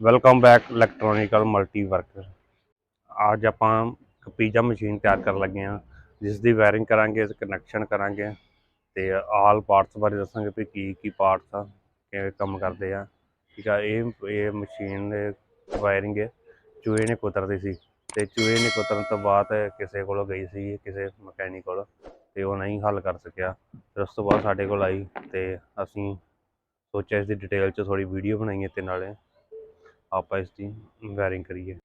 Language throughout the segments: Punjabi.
Welcome back electronical multi worker ਅੱਜ ਆਪਾਂ ਇੱਕ ਪੀਜ਼ਾ ਮਸ਼ੀਨ ਤਿਆਰ ਕਰਨ ਲੱਗੇ ਹਾਂ ਜਿਸ ਦੀ ਵਾਇਰਿੰਗ ਕਰਾਂਗੇ ਕਨੈਕਸ਼ਨ ਕਰਾਂਗੇ ਤੇ ਆਲ ਪਾਰਟਸ ਬਾਰੇ ਦੱਸਾਂਗੇ ਵੀ ਕੀ ਕੀ ਪਾਰਟਸ ਆ, ਕਿਵੇਂ ਕੰਮ ਕਰਦੇ ਆ। ਠੀਕ ਆ, ਇਹ ਇਹ ਮਸ਼ੀਨ ਦੇ ਵਾਇਰਿੰਗ ਚੂਹੇ ਨੇ ਕੁਤਰਦੀ ਸੀ ਤੇ ਚੂਹੇ ਨੇ ਕੁਤਰਨ ਤੋਂ ਬਾਅਦ ਕਿਸੇ ਕੋਲ ਗਈ ਸੀ, ਕਿਸੇ ਮਕੈਨਿਕ ਕੋਲ ਤੇ ਉਹ ਨਹੀਂ ਹੱਲ ਕਰ ਸਕਿਆ। ਫਿਰ ਉਸ ਤੋਂ ਬਾਅਦ ਸਾਡੇ ਕੋਲ ਆਈ ਤੇ ਅਸੀਂ ਸੋਚਿਆ ਇਸ ਦੀ ਡਿਟੇਲ 'ਚ ਥੋੜੀ ਵੀਡੀਓ ਬਣਾਈਏ ਤੇ ਨਾਲੇ। ਆਪਾਂ ਇਸ ਦੀ ਵਾਇਰਿੰਗ ਕਰੀਏ।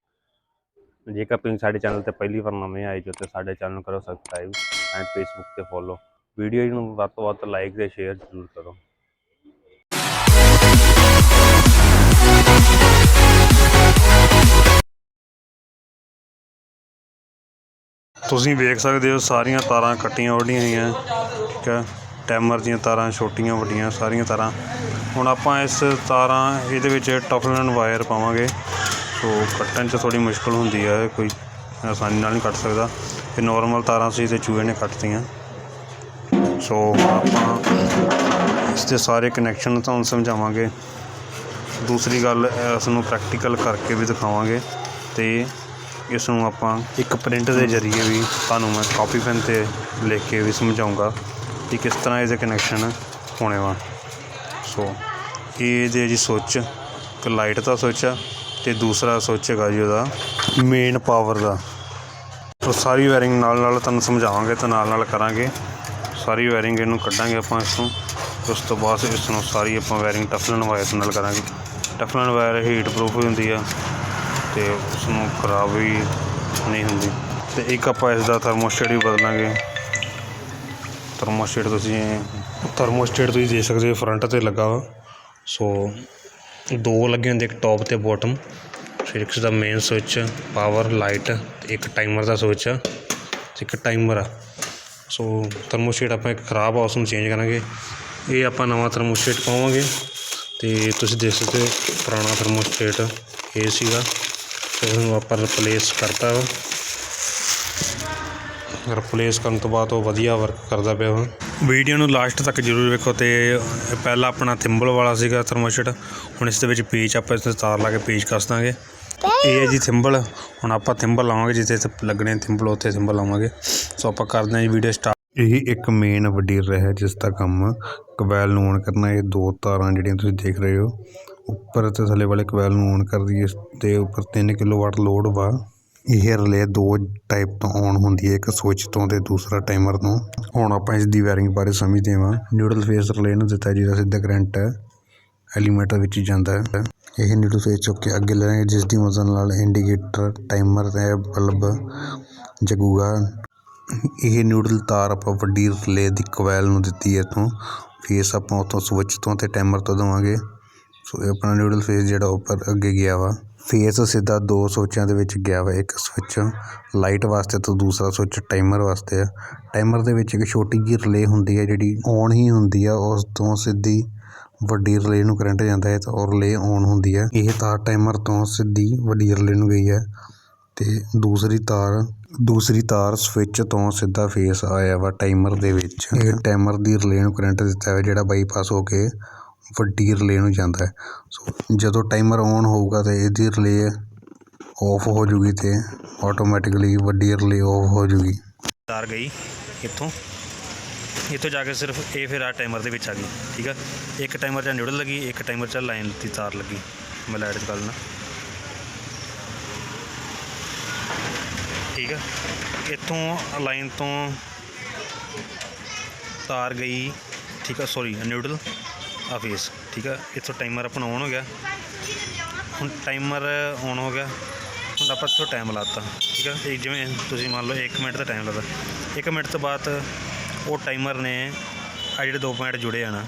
ਜੇਕਰ ਤੁਸੀਂ ਸਾਡੇ ਚੈਨਲ ਤੇ ਪਹਿਲੀ ਵਾਰ ਨਵੇਂ ਆਏ ਜੋ ਤੇ ਸਾਡੇ ਚੈਨਲ ਨੂੰ ਕਰੋ ਸਬਸਕ੍ਰਾਈਬ ਐਂਡ ਫੇਸਬੁੱਕ ਤੇ ਫੋਲੋ ਵੀਡੀਓ ਨੂੰ ਵੱਧ ਤੋਂ ਵੱਧ ਲਾਈਕ ਤੇ ਸ਼ੇਅਰ ਜ਼ਰੂਰ ਕਰੋ। ਤੁਸੀਂ ਵੇਖ ਸਕਦੇ ਹੋ ਸਾਰੀਆਂ ਤਾਰਾਂ ਕੱਟੀਆਂ ਵੱਡੀਆਂ ਹੋਈਆਂ। ਠੀਕ ਹੈ ਟੈਮਰ ਦੀਆਂ ਤਾਰਾਂ ਛੋਟੀਆਂ ਵੱਡੀਆਂ ਸਾਰੀਆਂ ਤਾਰਾਂ। ਹੁਣ ਆਪਾਂ ਇਸ ਤਾਰਾਂ ਇਹਦੇ ਵਿੱਚ ਟਫਲਨ ਵਾਇਰ ਪਾਵਾਂਗੇ। ਸੋ ਕੱਟਣ 'ਚ ਥੋੜੀ ਮੁਸ਼ਕਲ ਹੁੰਦੀ ਹੈ ਕੋਈ ਆਸਾਨੀ ਨਾਲ ਨਹੀਂ ਕੱਟ ਸਕਦਾ। ਇਹ ਨਾਰਮਲ ਤਾਰਾਂ ਸੀ ਤੇ ਚੂਹੇ ਨੇ ਕੱਟਤੀਆਂ। ਸੋ ਆਪਾਂ ਇਸ ਦੇ ਸਾਰੇ ਕਨੈਕਸ਼ਨ ਤੁਹਾਨੂੰ ਸਮਝਾਵਾਂਗੇ। ਦੂਸਰੀ ਗੱਲ, ਇਸ ਨੂੰ ਪ੍ਰੈਕਟੀਕਲ ਕਰਕੇ ਵੀ ਦਿਖਾਵਾਂਗੇ ਤੇ ਇਸ ਨੂੰ ਆਪਾਂ ਇੱਕ ਪ੍ਰਿੰਟ ਦੇ ਜ਼ਰੀਏ ਵੀ ਤੁਹਾਨੂੰ ਮੈਂ ਕਾਪੀ ਪੈਨ ਤੇ ਲਿਖ ਕੇ ਵੀ ਸਮਝਾਉਂਗਾ ਕਿ ਕਿਸ ਤਰ੍ਹਾਂ ਇਹਦੇ ਕਨੈਕਸ਼ਨ ਹੋਣੇ ਵਾ। ਸੋ ਇਹ ਇਹਦੇ ਜੀ ਸੁੱਚ? ਇੱਕ ਲਾਈਟ ਦਾ ਸੁੱਚ ਆ ਤੇ ਦੂਸਰਾ ਸੁੱਚ ਹੈਗਾ ਜੀ ਉਹਦਾ ਮੇਨ ਪਾਵਰ ਦਾ। ਸੋ, ਸਾਰੀ ਵਾਇਰਿੰਗ ਨਾਲ ਨਾਲ ਤੁਹਾਨੂੰ ਸਮਝਾਵਾਂਗੇ ਤੇ ਨਾਲ ਨਾਲ ਕਰਾਂਗੇ। ਸਾਰੀ ਵਾਇਰਿੰਗ ਇਹਨੂੰ ਕੱਢਾਂਗੇ ਆਪਾਂ ਇਸ ਤੋਂ ਉਸ ਤੋਂ ਬਾਅਦ ਇਸ ਨੂੰ ਸਾਰੀ ਆਪਾਂ ਵਾਇਰਿੰਗ ਟਫਲਨ ਵਾਇਰ ਨਾਲ ਕਰਾਂਗੇ। ਟਫਲਨ ਵਾਇਰ ਹੀਟ ਪ੍ਰੂਫ ਹੁੰਦੀ ਆ ਤੇ ਉਸ ਨੂੰ ਖਰਾਬ ਵੀ ਨਹੀਂ ਹੁੰਦੀ। ਤੇ ਇੱਕ ਆਪਾਂ ਇਸ ਦਾ ਥਰਮੋਸਟੇਟ ਵੀ ਬਦਲਾਂਗੇ। ਥਰਮੋਸਟੇਟ ਤੁਸੀਂ ਥਰਮੋਸਟੇਟ ਤੁਸੀਂ ਦੇਖ ਸਕਦੇ ਹੋ ਫਰੰਟ ਤੇ ਲੱਗਾ ਵਾ। ਸੋ ਦੋ ਲੱਗੇ ਹੁੰਦੇ, ਇੱਕ ਟੌਪ ਤੇ ਬੋਟਮ ਫਿਰ ਇੱਕ ਦਾ ਮੇਨ ਸਵਿਚ ਪਾਵਰ ਲਾਈਟ ਤੇ ਇੱਕ ਟਾਈਮਰ ਦਾ ਸਵਿਚ ਆ ਇੱਕ ਟਾਈਮਰ ਆ। ਸੋ ਥਰਮੋਸਟੇਟ ਆਪਾਂ ਇੱਕ ਖਰਾਬ ਆ ਉਸ ਨੂੰ ਚੇਂਜ ਕਰਾਂਗੇ। ਇਹ ਆਪਾਂ ਨਵਾਂ ਥਰਮੋਸਟੇਟ ਪਾਵਾਂਗੇ। ਤੇ ਤੁਸੀਂ ਦੇਖ ਸਕਦੇ ਹੋ, ਪੁਰਾਣਾ ਥਰਮੋਸਟੇਟ ਇਹ ਸੀਗਾ। ਤੇ ਉਹਨੂੰ ਆਪਾਂ ਰਿਪਲੇਸ ਕਰਤਾ ਵਾ। ਰਿਪਲੇਸ ਕਰਨ ਤੋਂ ਬਾਅਦ ਉਹ ਵਧੀਆ ਵਰਕ ਕਰਦਾ ਪਿਆ ਵਾ। ਵੀਡੀਓ ਨੂੰ ਲਾਸਟ ਤੱਕ ਜ਼ਰੂਰ ਵੇਖੋ ਤੇ ਪਹਿਲਾਂ ਆਪਣਾ ਥਿੰਬਲ ਵਾਲਾ ਸੀਗਾ ਥਰਮੋਸਟੇਟ ਹੁਣ ਇਸ ਦੇ ਵਿੱਚ ਪੇਚ ਆਪਾਂ ਇਸ ਤੇ ਤਾਰ ਲਾ ਕੇ ਪੇਚ ਕੱਸ ਦਾਂਗੇ ਇਹ ਹੈ ਜੀ ਥਿੰਬਲ ਹੁਣ ਆਪਾਂ ਥਿੰਬਲ ਲਾਵਾਂਗੇ ਜਿੱਥੇ ਇੱਥੇ ਲੱਗਣੇ ਥਿੰਬਲ ਉੱਥੇ ਥਿੰਬਲ ਲਾਵਾਂਗੇ। ਸੋ ਆਪਾਂ ਕਰਦੇ ਹਾਂ ਜੀ ਵੀਡੀਓ ਸਟਾਰਟ ਇਹ ਇੱਕ ਮੇਨ ਵੱਡੀ ਰਹਿ ਹੈ ਜਿਸ ਦਾ ਕੰਮ ਕਵੈਲ ਨੂੰ ਔਨ ਕਰਨਾ, ਇਹ ਦੋ ਤਾਰਾਂ ਜਿਹੜੀਆਂ ਤੁਸੀਂ ਦੇਖ ਰਹੇ ਹੋ। ਉੱਪਰ ਤੇ ਥੱਲੇ ਵਾਲੇ ਕਵੈਲ ਨੂੰ ਔਨ ਕਰਦੀ ਹੈ ਤੇ ਉੱਪਰ 3 ਕਿਲੋਵਾਟ ਲੋਡ ਵਾ। ਇਹ ਰਿਲੇ ਦੋ ਟਾਈਪ ਤੋਂ ਔਨ ਹੁੰਦੀ ਹੈ, ਇੱਕ ਸਵਿਚ ਤੋਂ ਤੇ ਦੂਸਰਾ ਟਾਈਮਰ ਤੋਂ। ਹੁਣ ਆਪਾਂ ਇਸ ਦੀ ਵਾਇਰਿੰਗ ਬਾਰੇ ਸਮਝਦੇ ਹਾਂ। ਨਿਊਡਲ ਫੇਸ ਰਿਲੇ ਨੂੰ ਦਿੱਤਾ ਜਿਹਦਾ ਸਿੱਧਾ ਕਰੰਟ ਹੈ ਐਲੀਮੀਟਰ ਵਿੱਚ ਹੀ ਜਾਂਦਾ ਹੈ। ਇਹ ਨਿਊਡਲ ਫੇਸ ਚੁੱਕ ਕੇ ਅੱਗੇ ਲੈਣਗੇ ਜਿਸ ਦੀ ਮਦਦ ਨਾਲ ਇੰਡੀਕੇਟਰ ਟਾਈਮਰ ਤੇ ਬਲਬ ਜਗੂਗਾ। ਇਹ ਨਿਊਡਲ ਤਾਰ ਆਪਾਂ ਵੱਡੀ ਰਿਲੇ ਦੀ ਕੋਇਲ ਨੂੰ ਦਿੱਤੀ ਹੈ ਤੋਂ ਫੇਸ ਆਪਾਂ ਉਤੋਂ ਸਵਿਚ ਤੋਂ ਤੇ ਟਾਈਮਰ ਤੋਂ ਦਵਾਂਗੇ। ਸੋ ਇਹ ਆਪਣਾ ਨਿਊਡਲ ਫੇਸ ਜਿਹੜਾ ਉੱਪਰ ਅੱਗੇ ਗਿਆ ਵਾ। ਫੇਸ ਸਿੱਧਾ ਦੋ ਸੋਚਾਂ ਦੇ ਵਿੱਚ ਗਿਆ ਵਾ, ਇੱਕ ਸਵਿੱਚ ਲਾਈਟ ਵਾਸਤੇ ਤੇ ਦੂਸਰਾ ਸਵਿੱਚ ਟਾਈਮਰ ਵਾਸਤੇ ਆ। ਟਾਈਮਰ ਦੇ ਵਿੱਚ ਇੱਕ ਛੋਟੀ ਜਿਹੀ ਰਿਲੇ ਹੁੰਦੀ ਹੈ ਜਿਹੜੀ ਔਨ ਹੀ ਹੁੰਦੀ ਆ, ਉਸ ਤੋਂ ਸਿੱਧੀ ਵੱਡੀ ਰਿਲੇ ਨੂੰ ਕਰੰਟ ਜਾਂਦਾ ਹੈ ਤਾਂ ਉਹ ਰਿਲੇ ਔਨ ਹੁੰਦੀ ਹੈ ਇਹ ਤਾਰ ਟਾਈਮਰ ਤੋਂ ਸਿੱਧੀ ਵੱਡੀ ਰਿਲੇ ਨੂੰ ਗਈ ਹੈ ਤੇ ਦੂਸਰੀ ਤਾਰ ਦੂਸਰੀ ਤਾਰ ਸਵਿਚ ਤੋਂ ਸਿੱਧਾ ਫੇਸ ਆਇਆ ਵਾ ਟਾਈਮਰ ਦੇ ਵਿੱਚ। ਇਹ ਟਾਈਮਰ ਦੀ ਰਿਲੇ ਨੂੰ ਕਰੰਟ ਦਿੱਤਾ ਹੈ ਜਿਹੜਾ ਬਾਈਪਾਸ ਹੋ ਕੇ ਵੱਡੀ ਰਿਲੇ ਨੂੰ ਜਾਂਦਾ ਸੋ ਜਦੋਂ ਟਾਈਮਰ ਔਨ ਹੋਊਗਾ ਤਾਂ ਇਹਦੀ ਰਿਲੇਅ ਔਫ ਹੋ ਜੂਗੀ ਅਤੇ ਆਟੋਮੈਟਿਕਲੀ ਵੱਡੀ ਰਿਲੇਅ ਔਫ ਹੋ ਜੂਗੀ। ਤਾਰ ਗਈ ਇੱਥੋਂ। ਇੱਥੋਂ ਜਾ ਕੇ ਸਿਰਫ ਇਹ ਫਿਰ ਆ ਟਾਈਮਰ ਦੇ ਵਿੱਚ ਆ ਗਈ, ਠੀਕ ਆ? ਇੱਕ ਟਾਈਮਰ 'ਚ ਨਿਊਡਲ ਲੱਗੀ, ਇੱਕ ਟਾਈਮਰ 'ਚ ਲਾਈਨ ਦੀ ਤਾਰ ਲੱਗੀ। ਮੈਂ ਲਾਈਟ ਚ ਕਰ ਲੈਣਾ ਠੀਕ ਆ? ਇੱਥੋਂ ਲਾਈਨ ਤੋਂ ਤਾਰ ਗਈ, ਠੀਕ ਆ? ਸੌਰੀ ਨਿਊਡਲ ਆ ਫੇਸ ਠੀਕ ਆ? ਇੱਥੋਂ ਟਾਈਮਰ ਆਪਣਾ ਔਨ ਹੋ ਗਿਆ। ਹੁਣ ਟਾਈਮਰ ਔਨ ਹੋ ਗਿਆ। ਹੁਣ ਆਪਾਂ ਇੱਥੋਂ ਟਾਈਮ ਲਾਤਾ, ਠੀਕ ਆ? ਇਹ ਜਿਵੇਂ ਤੁਸੀਂ ਮੰਨ ਲਓ 1 ਮਿੰਟ ਦਾ ਟਾਈਮ ਲੱਗਦਾ 1 ਮਿੰਟ ਤੋਂ ਬਾਅਦ ਉਹ ਟਾਈਮਰ ਨੇ ਆ ਜਿਹੜੇ ਦੋ ਪੁਆਇੰਟ ਜੁੜੇ ਆ ਨਾ,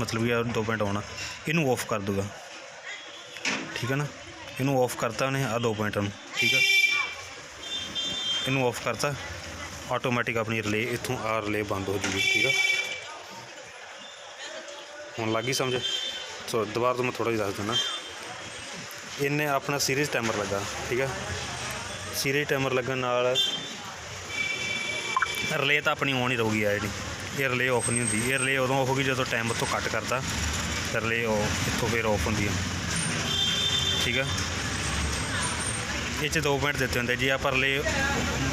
ਮਤਲਬ ਕਿ ਆ ਦੋ ਪੁਆਇੰਟ ਆਉਣਾ ਇਹਨੂੰ ਆਫ ਕਰ ਦੂਗਾ। ਠੀਕ ਹੈ ਨਾ? ਇਹਨੂੰ ਆਫ ਕਰਤਾ ਉਹਨੇ ਆ ਦੋ ਪੁਆਇੰਟਾਂ ਨੂੰ, ਠੀਕ ਆ? ਇਹਨੂੰ ਆਫ ਕਰਤਾ। ਆਟੋਮੈਟਿਕ ਆਪਣੀ ਰਿਲੇ ਇੱਥੋਂ ਆ ਰਿਲੇ ਬੰਦ ਹੋ ਜੂਗੀ, ਠੀਕ ਆ? ਹੁਣ ਲੱਗ ਗਈ ਸਮਝ? ਸੋ ਦੁਬਾਰਾ ਤੋਂ ਮੈਂ ਥੋੜਾ ਜਿਹਾ ਦੱਸ ਦਿੰਦਾ। ਇਹਨੇ ਆਪਣਾ ਸੀਰੀਜ਼ ਟਾਈਮਰ ਲੱਗਾ, ਠੀਕ ਆ? ਸੀਰੀਜ਼ ਟਾਈਮਰ ਲੱਗਣ ਨਾਲ ਰਿਲੇ ਤਾਂ ਆਪਣੀ ਔਨ ਹੀ ਰਹੂਗੀ ਆ ਜਿਹੜੀ ਇਹ ਰਿਲੇ ਆਫ ਨਹੀਂ ਹੁੰਦੀ। ਇਹ ਰਿਲੇ ਉਦੋਂ ਆਫ ਹੋਗੀ ਜਦੋਂ ਟਾਈਮਰ ਉੱਥੋਂ ਕੱਟ ਕਰਦਾ। ਰਿਲੇ ਉਹ ਇੱਥੋਂ ਫਿਰ ਆਫ ਹੁੰਦੀ ਹੈ ਠੀਕ ਹੈ ਇਹ 'ਚ ਦੋ ਪੁਆਇੰਟ ਦਿੱਤੇ ਹੁੰਦੇ। ਜੀ ਆਪਾਂ ਰਿਲੇ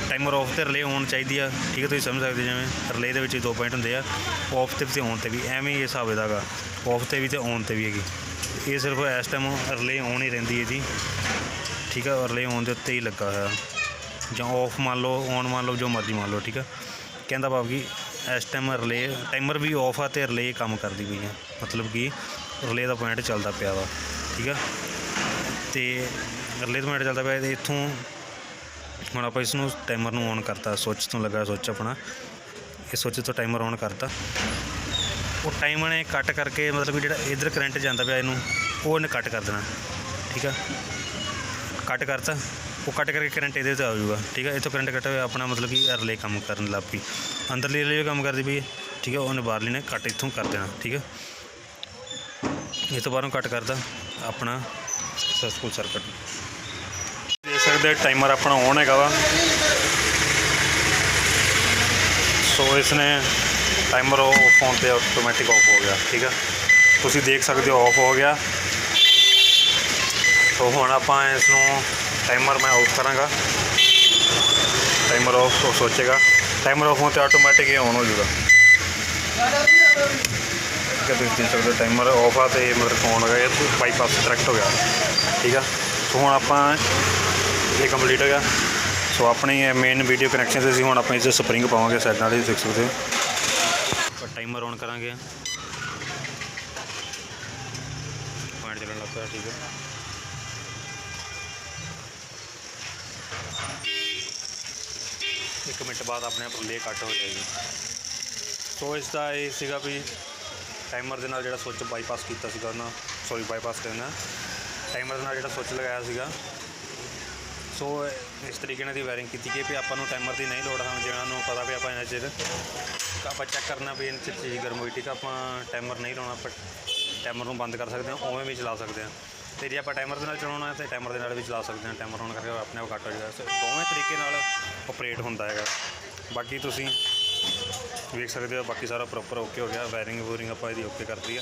ਟਾਈਮਰ ਆਫ ਤੇ ਰਿਲੇ ਔਨ ਚਾਹੀਦੀ ਆ। ਠੀਕ ਹੈ ਤੁਸੀਂ ਸਮਝ ਸਕਦੇ ਜਿਵੇਂ ਰਿਲੇ ਦੇ ਵਿੱਚ ਦੋ ਪੁਆਇੰਟ ਹੁੰਦੇ ਆ। ਆਫ ਤੇ ਵੀ ਤੇ ਔਨ ਤੇ ਵੀ, ਐਵੇਂ ਹੀ ਇਹ ਹਿਸਾਬ ਇਹਦਾਗਾ ਆਫ ਤੇ ਵੀ ਤੇ ਔਨ ਤੇ ਵੀ ਹੈਗੀ। ਇਹ ਸਿਰਫ ਇਸ ਟਾਈਮ ਰਿਲੇ ਔਨ ਹੀ ਰਹਿੰਦੀ ਹੈ ਜੀ। ਠੀਕ ਆ ਰਿਲੇ ਔਨ ਦੇ ਉੱਤੇ ਹੀ ਲੱਗਾ ਹੋਇਆ। ਜਾਂ ਆਫ ਮੰਨ ਲਓ ਔਨ ਮੰਨ ਲਓ, ਜੋ ਮਰਜ਼ੀ ਮੰਨ ਲਓ, ਠੀਕ ਆ। ਕਹਿੰਦਾ ਭਾਵ ਕਿ ਇਸ ਟਾਈਮ ਰਿਲੇ ਟਾਈਮਰ ਵੀ ਆਫ ਆ ਤੇ ਰਿਲੇ ਕੰਮ ਕਰਦੀ ਪਈ ਆ। ਮਤਲਬ ਕਿ ਰਿਲੇ ਦਾ ਪੁਆਇੰਟ ਚੱਲਦਾ ਪਿਆ ਵਾ। ਠੀਕ ਆ? ਤੇ ਰਿਲੇ ਦਾ ਪੁਆਇੰਟ ਚੱਲਦਾ ਪਿਆ, ਤੇ ਇੱਥੋਂ ਹੁਣ ਆਪਾਂ ਇਸ ਨੂੰ ਟਾਈਮਰ ਨੂੰ ਔਨ ਕਰਤਾ ਸੁੱਚ ਤੋਂ ਲੱਗਾ ਸੁੱਚ ਆਪਣਾ। ਇਹ ਸੁੱਚ ਤੋਂ ਟਾਈਮਰ ਔਨ ਕਰਤਾ। ਉਹ ਟਾਈਮ ਨੇ ਕੱਟ ਕਰਕੇ ਮਤਲਬ ਕਿ ਜਿਹੜਾ ਇਧਰ ਕਰੰਟ ਜਾਂਦਾ ਪਿਆ ਇਹਨੂੰ, ਉਹ ਇਹਨੇ ਕੱਟ ਕਰ ਦੇਣਾ। ਠੀਕ ਆ? ਕੱਟ ਕਰਤਾ। ਉਹ ਕੱਟ ਕਰਕੇ ਕਰੰਟ ਇਹਦੇ ਤੇ ਆ ਜਾਊਗਾ। ਠੀਕ ਹੈ ਇੱਥੋਂ ਕਰੰਟ ਕੱਟ ਹੋਇਆ, ਆਪਣਾ ਮਤਲਬ ਕਿ ਰਿਲੇ ਕੰਮ ਕਰਨ ਲੱਗ ਪਈ। ਅੰਦਰਲੀ ਰਿਲੇ ਕੰਮ ਕਰਦੀ ਪਈ ਠੀਕ ਹੈ ਉਹਨੇ ਬਾਹਰਲੀ ਨੇ ਕੱਟ ਇੱਥੋਂ ਕਰ ਦੇਣਾ। ਠੀਕ ਹੈ ਇਹ ਤੋਂ ਬਾਹਰੋਂ ਕੱਟ ਕਰਦਾ ਆਪਣਾ ਸਕਸੈਸਫੁਲ ਸਰਕਟ ਦੇਖ ਸਕਦੇ ਟਾਈਮਰ ਆਪਣਾ ਔਨ ਹੈਗਾ ਵਾ। ਸੋ ਇਸ ਨੇ ਟਾਈਮਰ ਉਹ ਫੋਨ ਤੇ ਆਟੋਮੈਟਿਕ ਆਫ ਹੋ ਗਿਆ, ਠੀਕ ਆ? ਤੁਸੀਂ ਦੇਖ ਸਕਦੇ ਹੋ ਆਫ ਹੋ ਗਿਆ। ਸੋ ਹੁਣ ਆਪਾਂ ਇਸ ਨੂੰ ਟਾਈਮਰ ਮੈਂ ਆਫ ਕਰਾਂਗਾ। ਟਾਈਮਰ ਆਫ ਤੋਂ ਸੋਚੇਗਾ। ਟਾਈਮਰ ਆਫ ਹੋਣ ਤੇ ਆਟੋਮੈਟਿਕ ਇਹ ਔਨ ਹੋ ਜਾਊਗਾ ਕਿ ਤੁਸੀਂ ਦੇਖ ਸਕਦੇ ਹੋ, ਟਾਈਮਰ ਆਫ ਆ ਤੇ ਮਤਲਬ ਫੋਨ ਹੋ ਗਿਆ ਇਹ ਬਾਈਪਾਸ ਕਰੈਕਟ ਹੋ ਗਿਆ। ਠੀਕ ਆ? ਸੋ ਹੁਣ ਆਪਾਂ ਇਹ ਕੰਪਲੀਟ ਹੈਗਾ ਸੋ ਆਪਣੀ ਮੇਨ ਵੀਡੀਓ ਕਨੈਕਸ਼ਨ ਤੇ ਅਸੀਂ ਹੁਣ ਆਪਾਂ ਇਸ ਸਪਰਿੰਗ ਪਾਵਾਂਗੇ ਸਾਈਡ ਨਾਲ ਹੀ ਦੇਖ ਸਕਦੇ ਹੋ। ਆਪਾਂ ਟਾਈਮਰ ਔਨ ਕਰਾਂਗੇ। ਪੁਆਇੰਟ ਚੱਲਣ ਲੱਗ ਪਿਆ ਠੀਕ ਹੈ। ਇੱਕ ਮਿੰਟ ਬਾਅਦ ਆਪਣੇ ਆਪ ਰਿਲੇ ਕੱਟ ਹੋ ਜਾਏਗੀ। ਸੋ ਇਸ ਦਾ ਇਹ ਸੀਗਾ ਵੀ ਟਾਈਮਰ ਦੇ ਨਾਲ ਜਿਹੜਾ ਸੁੱਚ ਬਾਈਪਾਸ ਕੀਤਾ ਸੀਗਾ ਉਹਨਾਂ ਸੌਰੀ ਬਾਈਪਾਸ ਕਰਨਾ। ਟਾਈਮਰ ਦੇ ਨਾਲ ਜਿਹੜਾ ਸੁੱਚ ਲਗਾਇਆ ਸੀਗਾ ਸੋ ਇਸ ਤਰੀਕੇ ਨਾਲ ਦੀ ਵਾਇਰਿੰਗ ਕੀਤੀ ਗਈ ਵੀ ਆਪਾਂ ਨੂੰ ਟਾਈਮਰ ਦੀ ਨਹੀਂ ਲੋੜ ਹਾਂ ਜਿਹਨਾਂ ਨੂੰ ਪਤਾ ਵੀ ਆਪਾਂ ਇਹਨਾਂ ਚਿਰ ਆਪਾਂ ਚੈੱਕ ਕਰਨਾ ਵੀ ਇਹਨਾਂ 'ਚ ਚੀਜ਼ ਗਰਮ ਹੋਈ ਠੀਕ ਆ, ਆਪਾਂ ਟਾਈਮਰ ਨਹੀਂ ਲਾਉਣਾ, ਆਪਾਂ ਟਾਈਮਰ ਨੂੰ ਬੰਦ ਕਰ ਸਕਦੇ ਹਾਂ, ਉਵੇਂ ਵੀ ਚਲਾ ਸਕਦੇ ਹਾਂ। ਤੇ ਜੇ ਆਪਾਂ ਟਾਈਮਰ ਦੇ ਨਾਲ ਚਲਾਉਣਾ ਹੈ, ਤੇ ਟਾਈਮਰ ਦੇ ਨਾਲ ਵੀ ਚਲਾ ਸਕਦੇ ਹਾਂ ਟਾਈਮਰ ਔਨ ਕਰਕੇ ਆਪਣੇ ਆਪ ਘੱਟ ਹੋ ਜਾਏਗਾ। ਸੋ ਦੋਵੇਂ ਤਰੀਕੇ ਨਾਲ ਆਪਰੇਟ ਹੁੰਦਾ ਹੈਗਾ। ਬਾਕੀ ਤੁਸੀਂ ਵੇਖ ਸਕਦੇ ਹੋ, ਬਾਕੀ ਸਾਰਾ ਪ੍ਰੋਪਰ ਓਕੇ ਹੋ ਗਿਆ ਵਾਇਰਿੰਗ ਵੂਰਿੰਗ ਆਪਾਂ ਇਹਦੀ ਓਕੇ ਕਰਤੀ ਆ।